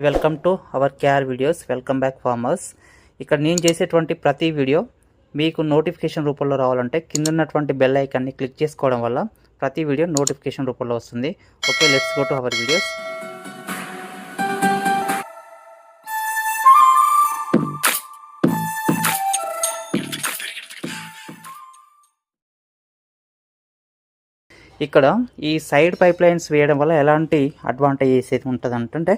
Welcome to our KR videos welcome back farmers ఇక్కడ నేను చేసేటువంటి ప్రతి వీడియో మీకు నోటిఫికేషన్ రూపంలో రావాలంటే కింద ఉన్నటువంటి బెల్ ఐకాన్ని క్లిక్ చేసుకోవడం వల్ల ప్రతి వీడియో నోటిఫికేషన్ రూపంలో వస్తుంది. Okay let's go to our videos ఇక్కడ ఈ సైడ్ పైప్ లైన్స్ వేయడం వల్ల ఎలాంటి అడ్వాంటేజెస్ అయితే ఉంటుంది అంటే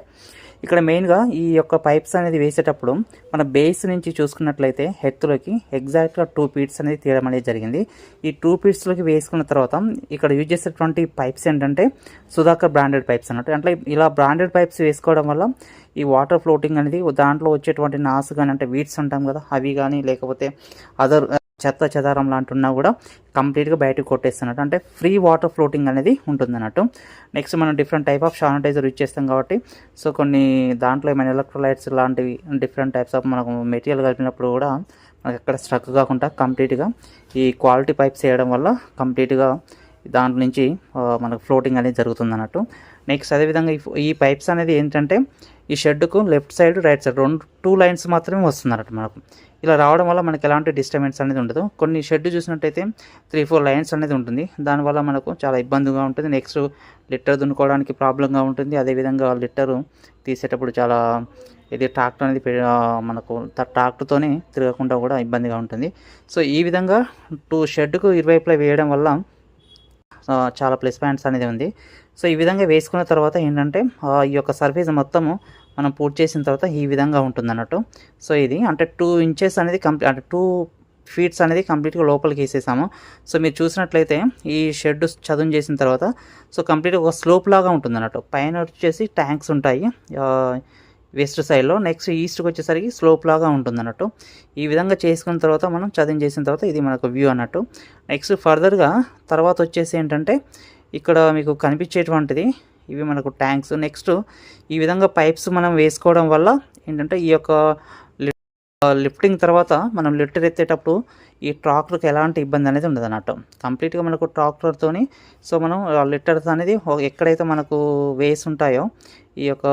ఇక్కడ మెయిన్గా ఈ యొక్క పైప్స్ అనేది వేసేటప్పుడు మన బేస్ నుంచి చూసుకున్నట్లయితే హెత్తులోకి ఎగ్జాక్ట్గా టూ పీట్స్ అనేది తీయడం అనేది జరిగింది. ఈ టూ పీట్స్లోకి వేసుకున్న తర్వాత ఇక్కడ యూజ్ చేసేటువంటి పైప్స్ ఏంటంటే సుధాకర్ బ్రాండెడ్ పైప్స్ అన్నట్టు. అంటే ఇలా బ్రాండెడ్ పైప్స్ వేసుకోవడం వల్ల ఈ వాటర్ ఫ్లోటింగ్ అనేది దాంట్లో వచ్చేటువంటి నాసు కానీ అంటే వీడ్స్ ఉంటాం కదా అవి కానీ లేకపోతే అదర్ చెత్త చెదారం లాంటిన్నా కూడా కంప్లీట్గా బయటకు కొట్టేస్తున్నట్టు. అంటే ఫ్రీ వాటర్ ఫ్లోటింగ్ అనేది ఉంటుంది అన్నట్టు నెక్స్ట్ మనం different type of sanitizer use చేస్తాం కాబట్టి సో కొన్ని దాంట్లో ఏమైనా ఎలక్ట్రోలైట్స్ లాంటివి డిఫరెంట్ టైప్స్ ఆఫ్ మనకు మెటీరియల్ కలిపినప్పుడు కూడా మనకి ఎక్కడ స్ట్రక్ కాకుండా కంప్లీట్గా ఈ క్వాలిటీ పైప్స్ వేయడం వల్ల కంప్లీట్గా దాంట్లో నుంచి మనకు ఫ్లోటింగ్ అనేది జరుగుతుంది అన్నట్టు నెక్స్ట్ అదేవిధంగా ఈ ఈ పైప్స్ అనేది ఏంటంటే ఈ షెడ్కు లెఫ్ట్ సైడ్ రైట్ సైడ్ రెండు టూ లైన్స్ మాత్రమే వస్తుంది అన్నట్టు మనకు. ఇలా రావడం వల్ల మనకి ఎలాంటి డిస్టర్బెన్స్ అనేది ఉండదు. కొన్ని షెడ్ చూసినట్టయితే త్రీ ఫోర్ లైన్స్ అనేది ఉంటుంది. దానివల్ల మనకు చాలా ఇబ్బందిగా ఉంటుంది. నెక్స్ట్ లిటర్ దున్నుకోవడానికి ప్రాబ్లంగా ఉంటుంది. అదేవిధంగా లిటరు తీసేటప్పుడు చాలా ఇది ట్రాక్టర్ అనేది పె- మనకు ట్రాక్టర్తోనే తిరగకుండా కూడా ఇబ్బందిగా ఉంటుంది. సో ఈ విధంగా టూ షెడ్కు ఇరువైపులా వేయడం వల్ల చాలా ప్లస్ పాయింట్స్ అనేది ఉంది. సో ఈ విధంగా వేసుకున్న తర్వాత ఏంటంటే ఈ యొక్క సర్ఫేస్ మొత్తము మనం పూర్తి చేసిన తర్వాత ఈ విధంగా ఉంటుంది అన్నట్టు సో ఇది అంటే టూ ఇంచెస్ అనేది కంప్లీట్ అంటే టూ ఫీట్స్ అనేది కంప్లీట్గా లోపలికి వేసేసాము. సో మీరు చూసినట్లయితే ఈ షెడ్ చదును చేసిన తర్వాత సో కంప్లీట్గా ఒక స్లోప్ లాగా ఉంటుంది అన్నట్టు పైన వచ్చేసి ట్యాంక్స్ ఉంటాయి. వెస్ట్ సైడ్లో నెక్స్ట్ ఈస్ట్కి వచ్చేసరికి స్లోప్ లాగా ఉంటుంది అన్నట్టు ఈ విధంగా చేసుకున్న తర్వాత మనం చదువు చేసిన తర్వాత ఇది మనకు వ్యూ అన్నట్టు. నెక్స్ట్ ఫర్దర్గా తర్వాత వచ్చేసి ఏంటంటే ఇక్కడ మీకు కనిపించేటువంటిది ఇవి మనకు ట్యాంక్స్. నెక్స్ట్ ఈ విధంగా పైప్స్ మనం వేసుకోవడం వల్ల ఏంటంటే ఈ యొక్క లిఫ్టింగ్ తర్వాత మనం లిఫ్టర్ ఎత్తేటప్పుడు ఈ ట్రాక్టర్కి ఎలాంటి ఇబ్బంది అనేది ఉండదు అన్నట్టు కంప్లీట్గా మనకు ట్రాక్టర్తోని సో మనం లిట్టర్స్ అనేది ఎక్కడైతే మనకు వేస్ ఉంటాయో ఈ యొక్క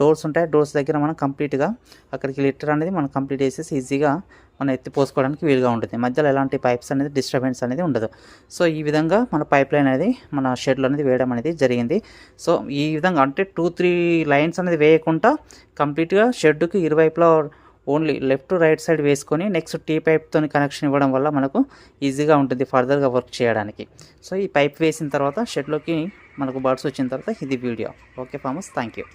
డోర్స్ ఉంటాయి. డోర్స్ దగ్గర మనం కంప్లీట్గా అక్కడికి లిటర్ అనేది మనం కంప్లీట్ చేసేసి ఈజీగా మనం ఎత్తి పోసుకోవడానికి వీలుగా ఉంటుంది. మధ్యలో ఎలాంటి పైప్స్ అనేది డిస్టర్బెన్స్ అనేది ఉండదు. సో ఈ విధంగా మన పైప్ లైన్ అనేది మన షెడ్లో అనేది వేయడం అనేది జరిగింది. సో ఈ విధంగా అంటే టూ త్రీ లైన్స్ అనేది వేయకుండా కంప్లీట్గా షెడ్కి ఇరువైపులా ఓన్లీ లెఫ్ట్ రైట్ సైడ్ వేసుకొని నెక్స్ట్ టీ పైప్తో కనెక్షన్ ఇవ్వడం వల్ల మనకు ఈజీగా ఉంటుంది ఫర్దర్గా వర్క్ చేయడానికి. సో ఈ పైప్ వేసిన తర్వాత షెడ్లోకి మనకు బర్డ్స్ వచ్చిన తర్వాత ఇది video. Okay farmers thank you